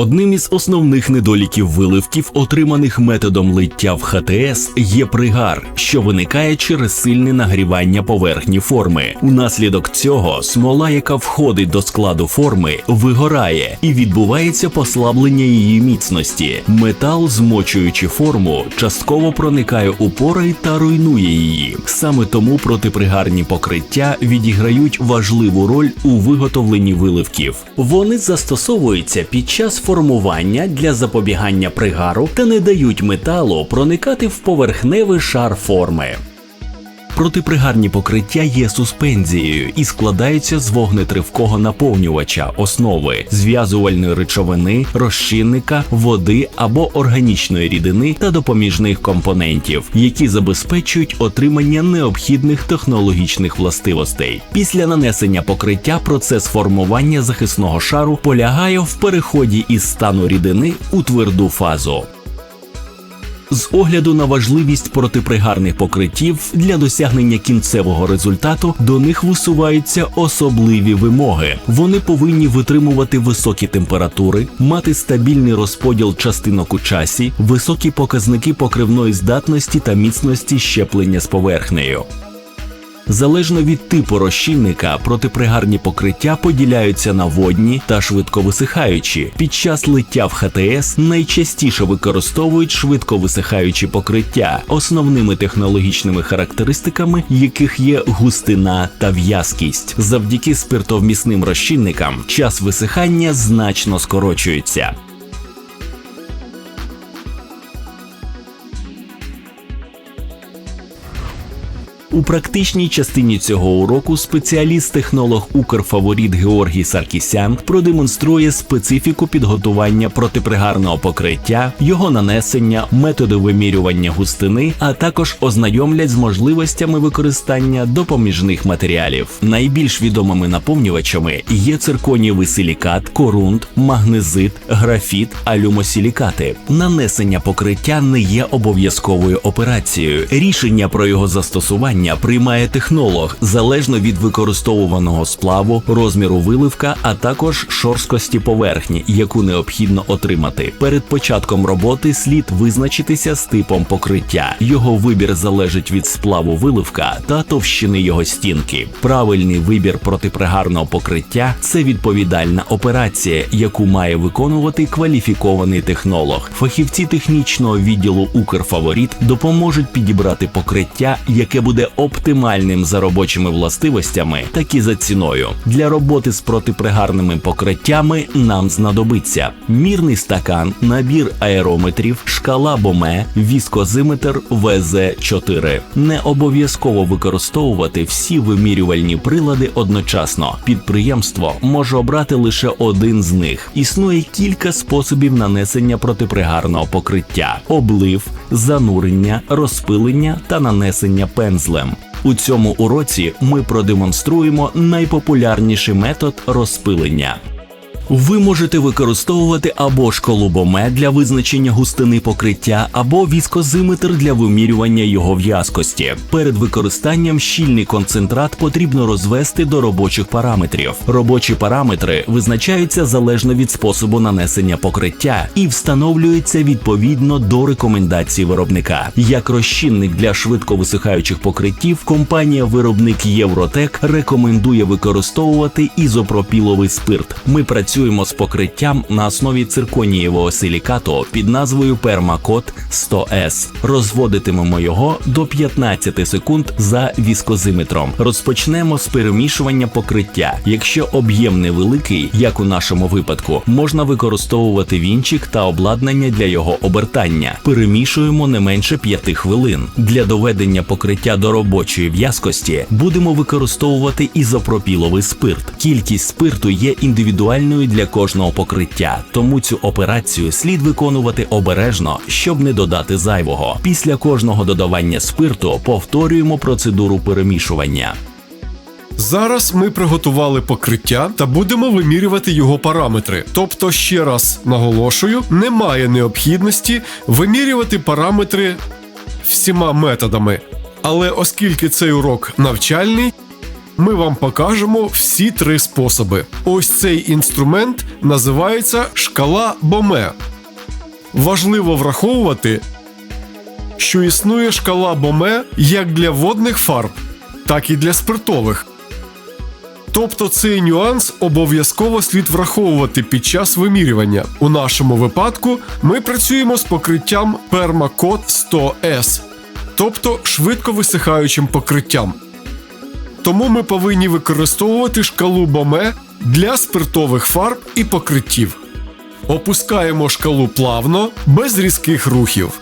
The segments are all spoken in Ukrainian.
Одним із основних недоліків виливків, отриманих методом лиття в ХТС, є пригар, що виникає через сильне нагрівання поверхні форми. Унаслідок цього смола, яка входить до складу форми, вигорає і відбувається послаблення її міцності. Метал, змочуючи форму, частково проникає у пори та руйнує її. Саме тому протипригарні покриття відіграють важливу роль у виготовленні виливків. Вони застосовуються під час формування для запобігання пригару та не дають металу проникати в поверхневий шар форми. Протипригарні покриття є суспензією і складаються з вогнетривкого наповнювача основи, зв'язувальної речовини, розчинника, води або органічної рідини та допоміжних компонентів, які забезпечують отримання необхідних технологічних властивостей. Після нанесення покриття процес формування захисного шару полягає в переході із стану рідини у тверду фазу. З огляду на важливість протипригарних покриттів для досягнення кінцевого результату до них висуваються особливі вимоги. Вони повинні витримувати високі температури, мати стабільний розподіл частинок у часі, високі показники покривної здатності та міцності щеплення з поверхнею. Залежно від типу розчинника, протипригарні покриття поділяються на водні та швидковисихаючі. Під час лиття в ХТС найчастіше використовують швидковисихаючі покриття, основними технологічними характеристиками яких є густина та в'язкість. Завдяки спиртовмісним розчинникам час висихання значно скорочується. У практичній частині цього уроку спеціаліст-технолог Укрфаворіт Георгій Саркісян продемонструє специфіку підготування протипригарного покриття, його нанесення, методи вимірювання густини, а також ознайомлять з можливостями використання допоміжних матеріалів. Найбільш відомими наповнювачами є цирконієвий силікат, корунт, магнезит, графіт, алюмосілікати. Нанесення покриття не є обов'язковою операцією. Рішення про його застосування приймає технолог залежно від використовуваного сплаву, розміру виливка, а також шорсткості поверхні, яку необхідно отримати. Перед початком роботи слід визначитися з типом покриття. Його вибір залежить від сплаву виливка та товщини його стінки. Правильний вибір протипригарного покриття це відповідальна операція, яку має виконувати кваліфікований технолог. Фахівці технічного відділу Укрфаворіт допоможуть підібрати покриття, яке буде оптимальним за робочими властивостями, так і за ціною. Для роботи з протипригарними покриттями нам знадобиться мірний стакан, набір аерометрів, шкала боме, віскозиметр ВЗ4. Не обов'язково використовувати всі вимірювальні прилади одночасно. Підприємство може обрати лише один з них. Існує кілька способів нанесення протипригарного покриття: облив, занурення, розпилення та нанесення пензлем. У цьому уроці ми продемонструємо найпопулярніший метод розпилення. Ви можете використовувати або школубоме для визначення густини покриття, або віскозиметр для вимірювання його в'язкості. Перед використанням щільний концентрат потрібно розвести до робочих параметрів. Робочі параметри визначаються залежно від способу нанесення покриття і встановлюються відповідно до рекомендацій виробника. Як розчинник для швидко висихаючих покриттів, компанія-виробник Євротек рекомендує використовувати ізопропіловий спирт. Ми працюємо з покриттям на основі цирконієвого силікату під назвою Пермакот 100S. Розводитимемо його до 15 секунд за віскозиметром. Розпочнемо з перемішування покриття. Якщо об'єм невеликий, як у нашому випадку, можна використовувати вінчик та обладнання для його обертання. Перемішуємо не менше 5 хвилин. Для доведення покриття до робочої в'язкості будемо використовувати ізопропіловий спирт. Кількість спирту є індивідуальною для кожного покриття, тому цю операцію слід виконувати обережно, щоб не додати зайвого. Після кожного додавання спирту повторюємо процедуру перемішування. Зараз ми приготували покриття та будемо вимірювати його параметри. Тобто, ще раз наголошую, немає необхідності вимірювати параметри всіма методами. Але оскільки цей урок навчальний, ми вам покажемо всі три способи. Ось цей інструмент називається шкала Боме. Важливо враховувати, що існує шкала Боме як для водних фарб, так і для спиртових. Тобто цей нюанс обов'язково слід враховувати під час вимірювання. У нашому випадку ми працюємо з покриттям Permacot 100S, тобто швидко висихаючим покриттям. Тому ми повинні використовувати шкалу Боме для спиртових фарб і покриттів. Опускаємо шкалу плавно, без різких рухів.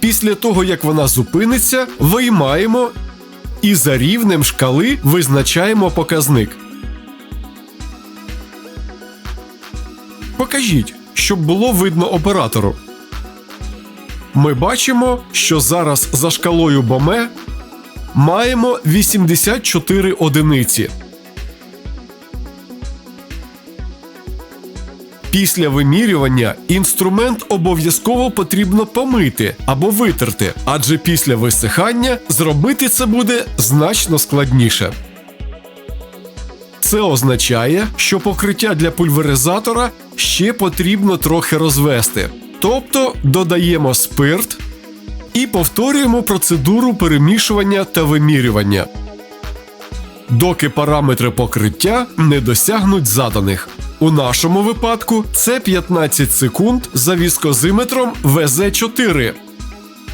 Після того, як вона зупиниться, виймаємо і за рівнем шкали визначаємо показник. Покажіть, щоб було видно оператору. Ми бачимо, що зараз за шкалою Боме маємо 84 одиниці. Після вимірювання інструмент обов'язково потрібно помити або витерти, адже після висихання зробити це буде значно складніше. Це означає, що покриття для пульверизатора ще потрібно трохи розвести. Тобто додаємо спирт і повторюємо процедуру перемішування та вимірювання, доки параметри покриття не досягнуть заданих. У нашому випадку це 15 секунд за віскозиметром ВЗ4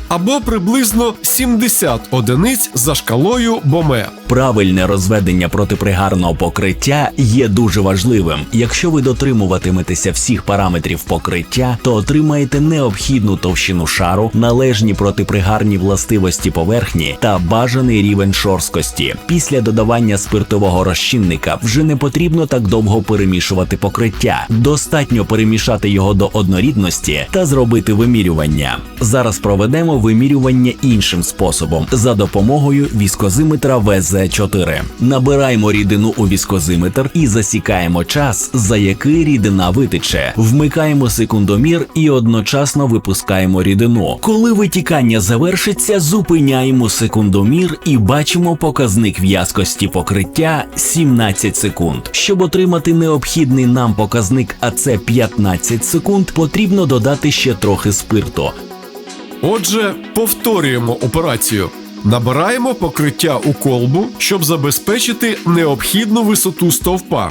або приблизно 70 одиниць за шкалою Боме. Правильне розведення протипригарного покриття є дуже важливим. Якщо ви дотримуватиметеся всіх параметрів покриття, то отримаєте необхідну товщину шару, належні протипригарні властивості поверхні та бажаний рівень шорсткості. Після додавання спиртового розчинника вже не потрібно так довго перемішувати покриття. Достатньо перемішати його до однорідності та зробити вимірювання. Зараз проведемо вимірювання іншим способом за допомогою віскозиметра ВЗ4. Набираємо рідину у віскозиметр і засікаємо час, за який рідина витече. Вмикаємо секундомір і одночасно випускаємо рідину. Коли витікання завершиться, зупиняємо секундомір і бачимо показник в'язкості покриття 17 секунд. Щоб отримати необхідний нам показник, а це 15 секунд, потрібно додати ще трохи спирту. Отже, повторюємо операцію. Набираємо покриття у колбу, щоб забезпечити необхідну висоту стовпа.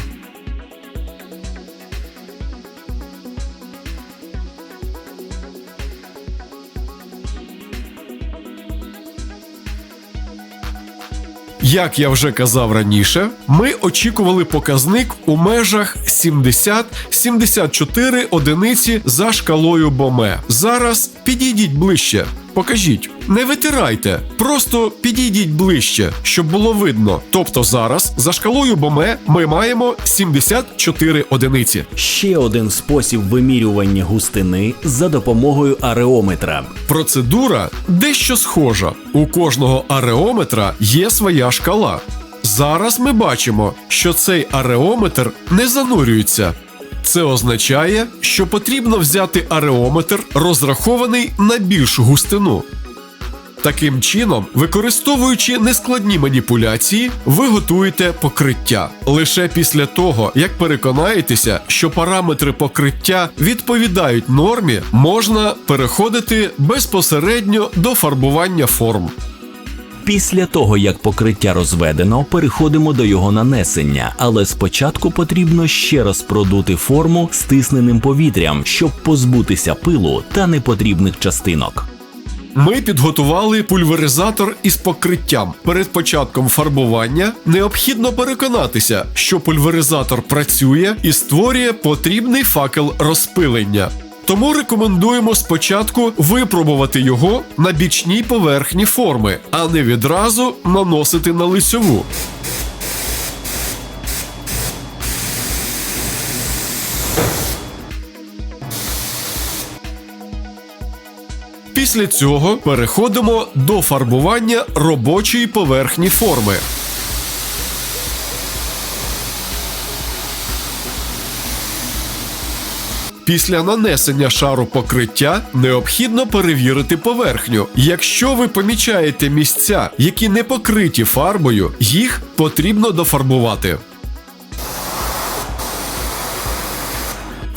Як я вже казав раніше, ми очікували показник у межах 70-74 одиниці за шкалою Боме. Зараз підійдіть ближче. Покажіть, не витирайте, просто підійдіть ближче, щоб було видно. Тобто зараз за шкалою Боме ми маємо 74 одиниці. Ще один спосіб вимірювання густини за допомогою ареометра. Процедура дещо схожа. У кожного ареометра є своя шкала. Зараз ми бачимо, що цей ареометр не занурюється. Це означає, що потрібно взяти ареометр, розрахований на більшу густину. Таким чином, використовуючи нескладні маніпуляції, ви готуєте покриття. Лише після того, як переконаєтеся, що параметри покриття відповідають нормі, можна переходити безпосередньо до фарбування форм. Після того, як покриття розведено, переходимо до його нанесення, але спочатку потрібно ще раз продути форму стисненим повітрям, щоб позбутися пилу та непотрібних частинок. Ми підготували пульверизатор із покриттям. Перед початком фарбування необхідно переконатися, що пульверизатор працює і створює потрібний факел розпилення. Тому рекомендуємо спочатку випробувати його на бічній поверхні форми, а не відразу наносити на лицьову. Після цього переходимо до фарбування робочої поверхні форми. Після нанесення шару покриття необхідно перевірити поверхню. Якщо ви помічаєте місця, які не покриті фарбою, їх потрібно дофарбувати.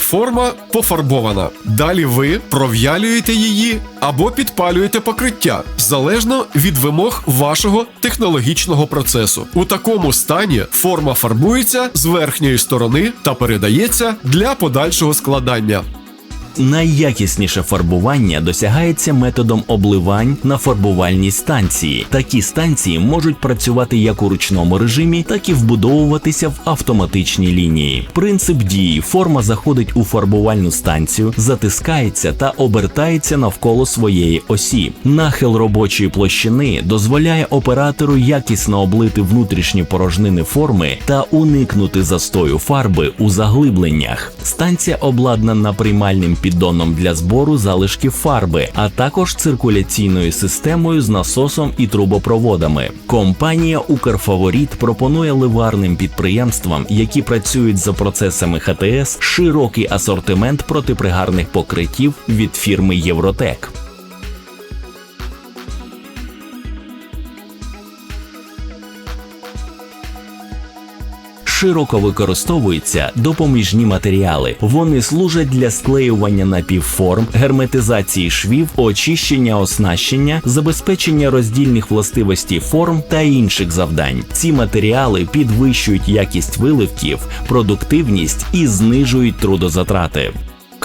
Форма пофарбована. Далі ви пров'ялюєте її або підпалюєте покриття залежно від вимог вашого технологічного процесу. У такому стані форма фарбується з верхньої сторони та передається для подальшого складання. Найякісніше фарбування досягається методом обливань на фарбувальній станції. Такі станції можуть працювати як у ручному режимі, так і вбудовуватися в автоматичній лінії. Принцип дії: форма заходить у фарбувальну станцію, затискається та обертається навколо своєї осі. Нахил робочої площини дозволяє оператору якісно облити внутрішні порожнини форми та уникнути застою фарби у заглибленнях. Станція обладнана приймальним піддоном для збору залишків фарби, а також циркуляційною системою з насосом і трубопроводами. Компанія Укрфаворіт пропонує ливарним підприємствам, які працюють за процесами ХТС, широкий асортимент протипригарних покриттів від фірми Євротек. Широко використовуються допоміжні матеріали. Вони служать для склеювання напівформ, герметизації швів, очищення оснащення, забезпечення роздільних властивостей форм та інших завдань. Ці матеріали підвищують якість виливків, продуктивність і знижують трудозатрати.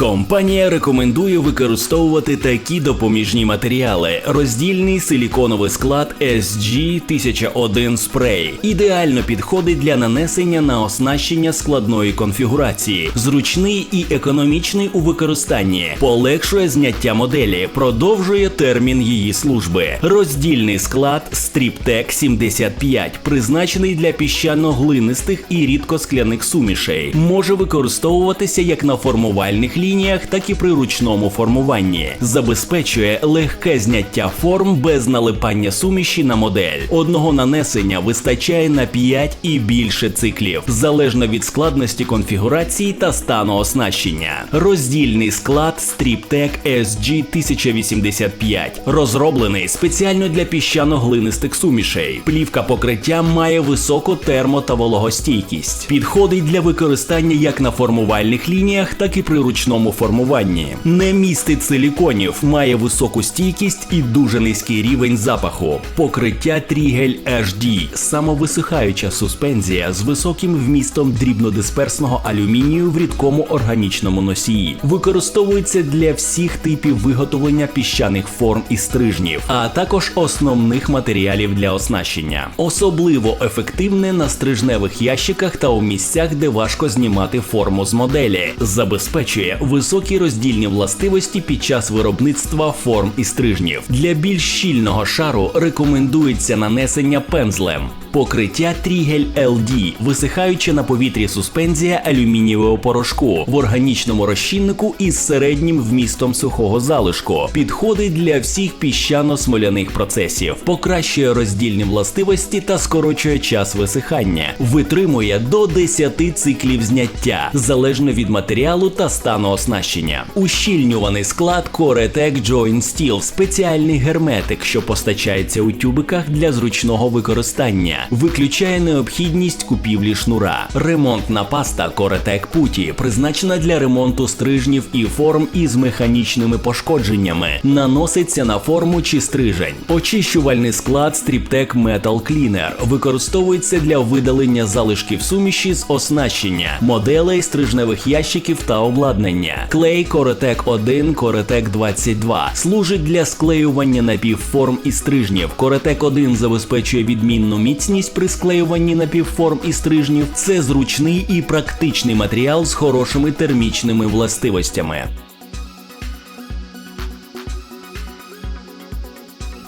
Компанія рекомендує використовувати такі допоміжні матеріали: роздільний силіконовий склад SG 1001 спрей. Ідеально підходить для нанесення на оснащення складної конфігурації, зручний і економічний у використанні, полегшує зняття моделі, продовжує термін її служби. Роздільний склад Striptec 75 призначений для піщано-глинистих і рідкоскляних сумішей. Може використовуватися як на формувальних лініях, так і при ручному формуванні. Забезпечує легке зняття форм без налипання суміші на модель. Одного нанесення вистачає на 5 і більше циклів, залежно від складності конфігурації та стану оснащення. Роздільний склад Striptec SG 1085 розроблений спеціально для піщано-глинистих сумішей. Плівка покриття має високу термо та вологостійкість. Підходить для використання як на формувальних лініях, так і при ручному формуванні. Не містить силіконів, має високу стійкість і дуже низький рівень запаху. Покриття Трігель HD – самовисихаюча суспензія з високим вмістом дрібнодисперсного алюмінію в рідкому органічному носії. Використовується для всіх типів виготовлення піщаних форм і стрижнів, а також основних матеріалів для оснащення. Особливо ефективне на стрижневих ящиках та у місцях, де важко знімати форму з моделі. Забезпечує високі роздільні властивості під час виробництва форм і стрижнів. Для більш щільного шару рекомендується нанесення пензлем. Покриття Трігель LD, висихаюча на повітрі суспензія алюмінієвого порошку в органічному розчиннику із середнім вмістом сухого залишку. Підходить для всіх піщано-смоляних процесів, покращує роздільні властивості та скорочує час висихання, витримує до 10 циклів зняття, залежно від матеріалу та стану оснащення. Ущільнюваний склад Coretec Joint Steel – спеціальний герметик, що постачається у тюбиках для зручного використання, виключає необхідність купівлі шнура. Ремонтна паста Coretec Putty призначена для ремонту стрижнів і форм із механічними пошкодженнями, наноситься на форму чи стрижень. Очищувальний склад Striptec Metal Cleaner використовується для видалення залишків суміші з оснащення, моделей стрижневих ящиків та обладнання. Клей Coretec 1, Coretec 22 служить для склеювання напівформ і стрижнів. Coretec 1 забезпечує відмінну міцність при склеюванні напівформ і стрижнів. Це зручний і практичний матеріал з хорошими термічними властивостями.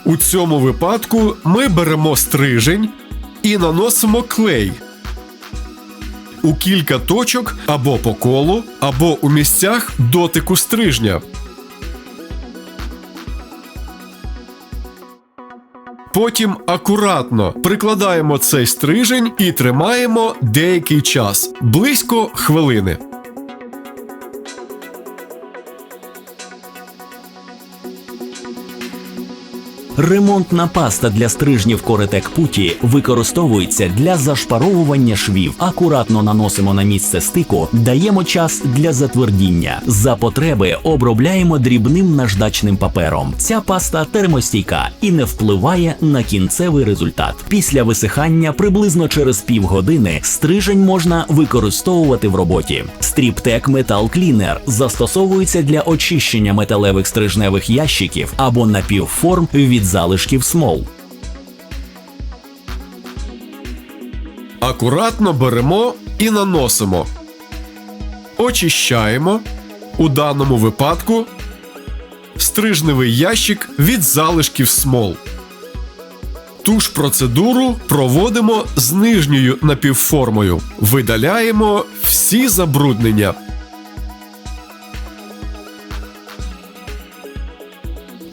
У цьому випадку ми беремо стрижень і наносимо клей у кілька точок або по колу, або у місцях дотику стрижня. Потім акуратно прикладаємо цей стрижень і тримаємо деякий час близько хвилини. Ремонтна паста для стрижнів Коретек Путі використовується для зашпаровування швів. Акуратно наносимо на місце стику, даємо час для затвердіння. За потреби обробляємо дрібним наждачним папером. Ця паста термостійка і не впливає на кінцевий результат. Після висихання приблизно через півгодини стрижень можна використовувати в роботі. Стріптек Метал Клінер застосовується для очищення металевих стрижневих ящиків або напівформ від залишків смол. Акуратно беремо і наносимо. Очищаємо. У даному випадку стрижневий ящик від залишків смол. Ту ж процедуру проводимо з нижньою напівформою. Видаляємо всі забруднення.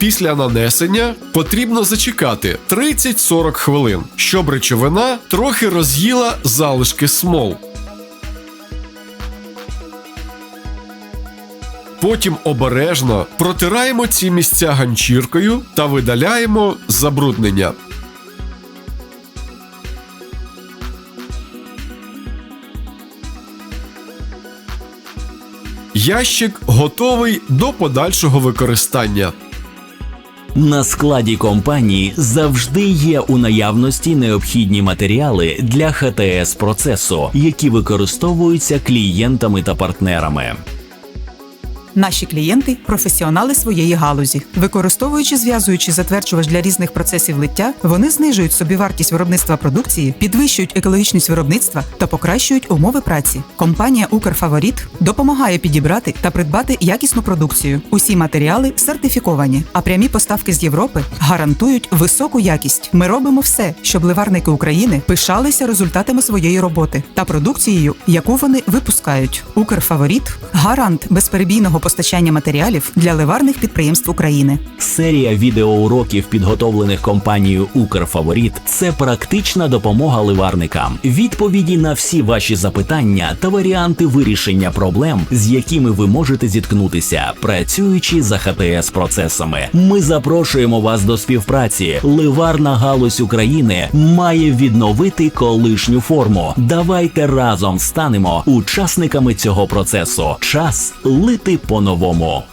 Після нанесення потрібно зачекати 30-40 хвилин, щоб речовина трохи роз'їла залишки смол. Потім обережно протираємо ці місця ганчіркою та видаляємо забруднення. Ящик готовий до подальшого використання. На складі компанії завжди є у наявності необхідні матеріали для ХТС процесу, які використовуються клієнтами та партнерами. Наші клієнти професіонали своєї галузі. Використовуючи зв'язуючий затверджувач для різних процесів лиття, вони знижують собівартість виробництва продукції, підвищують екологічність виробництва та покращують умови праці. Компанія Укрфаворіт допомагає підібрати та придбати якісну продукцію. Усі матеріали сертифіковані, а прямі поставки з Європи гарантують високу якість. Ми робимо все, щоб ливарники України пишалися результатами своєї роботи та продукцією, яку вони випускають. Укрфаворіт гарант безперебійного постачання матеріалів для ливарних підприємств України. Серія відеоуроків, підготовлених компанією Укрфаворіт, це практична допомога ливарникам, відповіді на всі ваші запитання та варіанти вирішення проблем, з якими ви можете зіткнутися, працюючи за ХТС процесами. Ми запрошуємо вас до співпраці. Ливарна галузь України має відновити колишню форму. Давайте разом станемо учасниками цього процесу. Час лити по-новому.